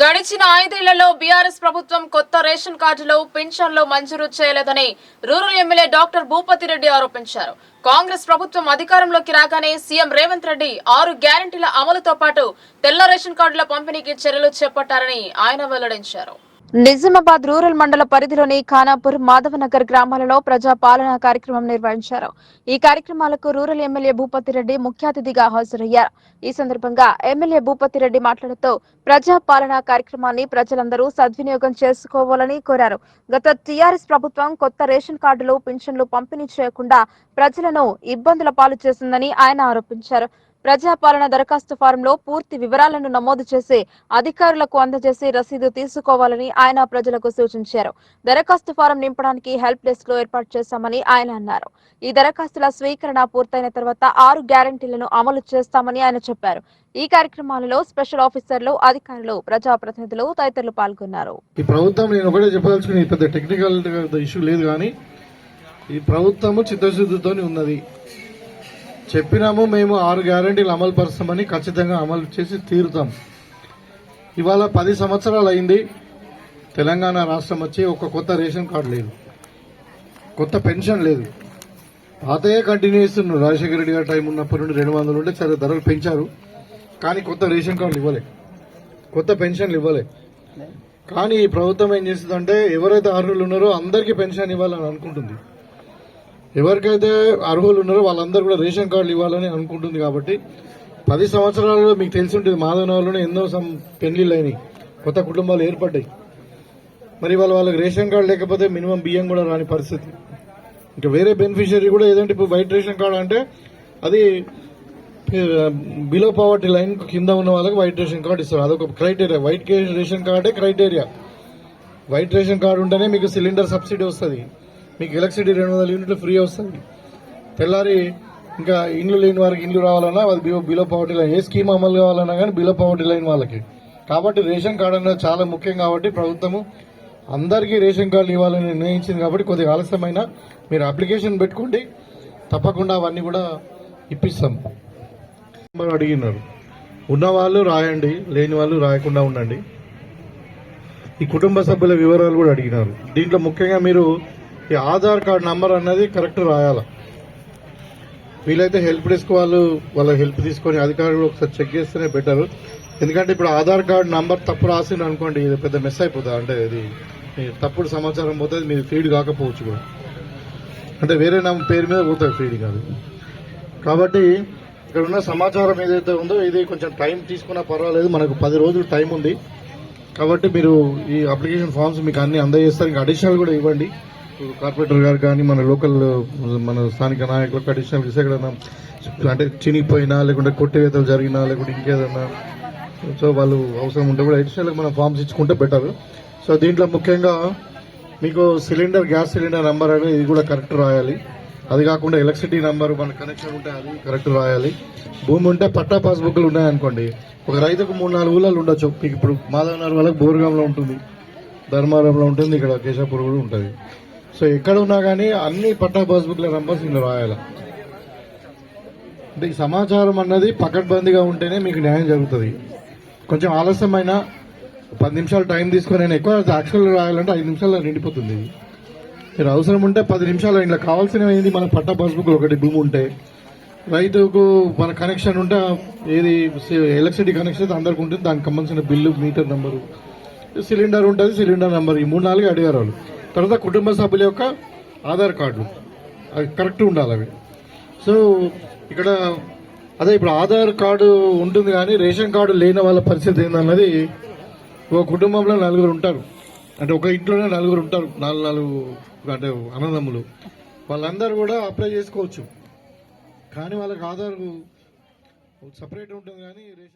గడిచిన ఐదేళ్ళలో బీఆర్ఎస్ ప్రభుత్వం కొత్త రేషన్ కార్డులు పెన్షన్లు మంజూరు చేయలేదని rural MLA doctor Bhupathi Reddy ఆరోపించారు. కాంగ్రెస్ ప్రభుత్వం అధికారంలోకి రాగానే సీఎం రేవంత్ రెడ్డి ఆరు గ్యారంటీల అమలుతో పాటు తెల్ల రేషన్ కార్డుల పంపిణీకి చర్యలు చేపట్టారని ఆయన వెల్లడించారు. నిజామాబాద్ రూరల్ మండల పరిధిలోని ఖానాపూర్ మాధవనగర్ గ్రామాలలో ప్రజా పాలనా కార్యక్రమం నిర్వహించారు. ఈ కార్యక్రమాలకు రూరల్ ఎమ్మెల్యే భూపతి రెడ్డి ముఖ్య అతిథిగా హాజరయ్యారు. ఈ సందర్భంగా ఎమ్మెల్యే భూపతి రెడ్డి మాట్లాడుతూ ప్రజా పాలనా కార్యక్రమాన్ని ప్రజలందరూ సద్వినియోగం చేసుకోవాలని కోరారు. గత టీఆర్ఎస్ ప్రభుత్వం కొత్త రేషన్ కార్డులు పింఛన్లు పంపిణీ చేయకుండా ప్రజలను ఇబ్బందుల పాలు చేసిందని ఆయన ఆరోపించారు. ప్రజాపాలన దరఖాస్తు ఫారంలో పూర్తి వివరాలను నమోదు చేసి అధికారులకు అందజేసి రసీదు తీసుకోవాలని ఆయన ప్రజలకు సూచించారు. దరఖాస్తు ఫారం నింపడానికి హెల్ప్ డెస్క్లో ఏర్పాటు చేశామని ఆయన అన్నారు. ఈ దరఖాస్తుల స్వీకరణ పూర్తయిన తర్వాత ఆరు గ్యారంటీలను అమలు చేస్తామని ఆయన చెప్పారు. ఈ కార్యక్రమాలలో స్పెషల్ ఆఫీసర్లు అధికారులు ప్రజాప్రతినిధులు తదితరులు పాల్గొన్నారు. ఈ ప్రభుత్వం నేను ఒకటే చెప్పదలుచుకుని పెద్ద టెక్నికల్ ఇష్యూ లేదు కానీ ఈ ప్రభుత్వము చిత్తశుద్ధితో ఉన్నది. చెప్పినాము మేము ఆరు గ్యారంటీలు అమలు పరుస్తామని ఖచ్చితంగా అమలు చేసి తీరుతాం. ఇవాళ పది సంవత్సరాలు అయింది తెలంగాణ రాష్ట్రం వచ్చి ఒక కొత్త రేషన్ కార్డు లేదు. కొత్త పెన్షన్ లేదు. పాతయే కంటిన్యూ చేస్తున్నారు రాజశేఖర రెడ్డి గారు టైం ఉన్నప్పటి నుండి రెండు వందలు ఉంటే సరే ధరలు పెంచారు కానీ కొత్త రేషన్ కార్డులు ఇవ్వలే. కొత్త పెన్షన్లు ఇవ్వలే. కానీ ఈ ప్రభుత్వం ఏం చేస్తుందంటే ఎవరైతే అర్హులు ఉన్నారో అందరికీ పెన్షన్ ఇవ్వాలని అనుకుంటుంది. ఎవరికైతే అర్హులు ఉన్నారో వాళ్ళందరూ కూడా రేషన్ కార్డులు ఇవ్వాలని అనుకుంటుంది కాబట్టి పది సంవత్సరాలలో మీకు తెలిసి ఉంటుంది మాధవనగర్లోనే ఎన్నో సం పెళ్ళిళ్ళు అయినాయి కొత్త కుటుంబాలు ఏర్పడ్డాయి. మరి వాళ్ళ వాళ్ళకి రేషన్ కార్డు లేకపోతే మినిమం బియ్యం కూడా రాని పరిస్థితి. ఇంకా వేరే బెనిఫిషియరీ కూడా ఏదంటే ఇప్పుడు వైట్ రేషన్ కార్డు అంటే అది బిలో పావర్టీ లైన్ కింద ఉన్న వాళ్ళకి వైట్ రేషన్ కార్డు ఇస్తారు. అదొక క్రైటీరియా వైట్ రేషన్ కార్డే క్రైటీరియా వైట్ రేషన్ కార్డు ఉంటేనే మీకు సిలిండర్ సబ్సిడీ వస్తుంది. మీకు ఎలక్ట్రిసిటీ రెండు వందల యూనిట్లు ఫ్రీ వస్తుంది. తెల్లారి ఇంకా ఇండ్లు లేని వారికి ఇండ్లు రావాలన్నా అది బిలో బిలో పవర్టీ లైన్ ఏ స్కీమ్ అమలు కావాలన్నా కానీ బిలో పవర్టీ లైన్ వాళ్ళకి. కాబట్టి రేషన్ కార్డు అనేది చాలా ముఖ్యం కాబట్టి ప్రభుత్వము అందరికీ రేషన్ కార్డులు ఇవ్వాలని నిర్ణయించింది కాబట్టి కొద్దిగా ఆలస్యమైన మీరు అప్లికేషన్ పెట్టుకోండి. తప్పకుండా అవన్నీ కూడా ఇప్పిస్తాం. అడిగినారు. ఉన్నవాళ్ళు రాయండి లేని వాళ్ళు రాయకుండా ఉండండి. ఈ కుటుంబ సభ్యుల వివరాలు కూడా అడిగినారు. దీంట్లో ముఖ్యంగా మీరు ఈ ఆధార్ కార్డ్ నంబర్ అనేది కరెక్ట్ రాయాల? వీలైతే హెల్ప్ డెస్క్ వాళ్ళు వాళ్ళ హెల్ప్ తీసుకొని అధికారులు ఒకసారి చెక్ చేస్తేనే బెటర్. ఎందుకంటే ఇప్పుడు ఆధార్ కార్డ్ నంబర్ తప్పు రాసింది అనుకోండి ఇది పెద్ద మిస్ అయిపోతుంది అంటే ఇది తప్పుడు సమాచారం పోతుంది మీరు ఫీడ్ కాకపోవచ్చు కూడా. అంటే వేరే నా పేరు మీద పోతుంది ఫీడ్ కాదు. కాబట్టి ఇక్కడ ఉన్న సమాచారం ఏదైతే ఉందో ఇది కొంచెం టైం తీసుకున్నా పర్వాలేదు. మనకు పది రోజులు టైం ఉంది. కాబట్టి మీరు ఈ అప్లికేషన్ ఫామ్స్ మీకు అన్ని అందజేస్తారు. ఇంకా అడిషనల్ కూడా ఇవ్వండి. కార్పొరేటర్ గారు కానీ మన లోకల్ మన స్థానిక నాయకులకు అడిషనల్ ఎక్కడైనా అంటే చినిగిపోయినా లేకుంటే కొట్టివేతలు జరిగినా లేకుంటే ఇంకేదన్నా సో వాళ్ళు అవసరం ఉంటే కూడా అడిషనల్గా మనం ఫామ్స్ ఇచ్చుకుంటే బెటర్ సో దీంట్లో ముఖ్యంగా మీకు సిలిండర్ గ్యాస్ సిలిండర్ నెంబర్ అనేది ఇది కూడా కరెక్ట్ రాయాలి. అది కాకుండా ఎలక్ట్రిసిటీ నెంబర్ మన కనెక్షన్ ఉంటే అది కరెక్ట్ రాయాలి. భూమి ఉంటే పట్టా పాస్బుక్లు ఉన్నాయనుకోండి ఒక రైతుకు మూడు నాలుగు ఊళ్ళలో ఉండొచ్చు. మీకు ఇప్పుడు మాధవనగర్ వాళ్ళకి బోర్గాంలో ఉంటుంది ధర్మారంలో ఉంటుంది ఇక్కడ కేశాపూర్ కూడా ఉంటుంది. సో ఎక్కడ ఉన్నా కానీ అన్ని పట్టా పాస్బుక్ల నంబర్స్ ఇందులో రాయాలి. అంటే ఈ సమాచారం అన్నది పకడ్బందీగా ఉంటేనే మీకు న్యాయం జరుగుతుంది. కొంచెం ఆలస్యమైన పది నిమిషాలు టైం తీసుకొని నేను ఎక్కువ యాక్చువల్ రాయాలంటే ఐదు నిమిషాల్లో నిండిపోతుంది మీరు అవసరం ఉంటే పది నిమిషాలు ఇంట్లో కావాల్సినవి ఏంది మన పట్టా పాస్బుక్లో ఒకటి భూమి ఉంటే. రైతుకు మన కనెక్షన్ ఉంటే ఏది ఎలక్ట్రిసిటీ కనెక్షన్ అయితే అందరికి ఉంటుంది. దానికి సంబంధించిన బిల్లు మీటర్ నెంబరు. సిలిండర్ ఉంటుంది సిలిండర్ నెంబర్. ఈ మూడు నాలుగు అడిగారు వాళ్ళు. తర్వాత కుటుంబ సభ్యుల యొక్క ఆధార్ కార్డులు అవి కరెక్ట్ ఉండాలి అవి. సో ఇక్కడ అదే ఇప్పుడు ఆధార్ కార్డు ఉంటుంది కానీ రేషన్ కార్డు లేని వాళ్ళ పరిస్థితి ఏందన్నది ఒక కుటుంబంలో నలుగురు ఉంటారు. అంటే ఒక ఇంట్లోనే నలుగురు ఉంటారు. నాలుగు నాలుగు అంటే అన్నదమ్ములు. వాళ్ళందరూ కూడా అప్లై చేసుకోవచ్చు. కానీ వాళ్ళకి ఆధార్ సపరేట్ ఉంటుంది కానీ రేషన్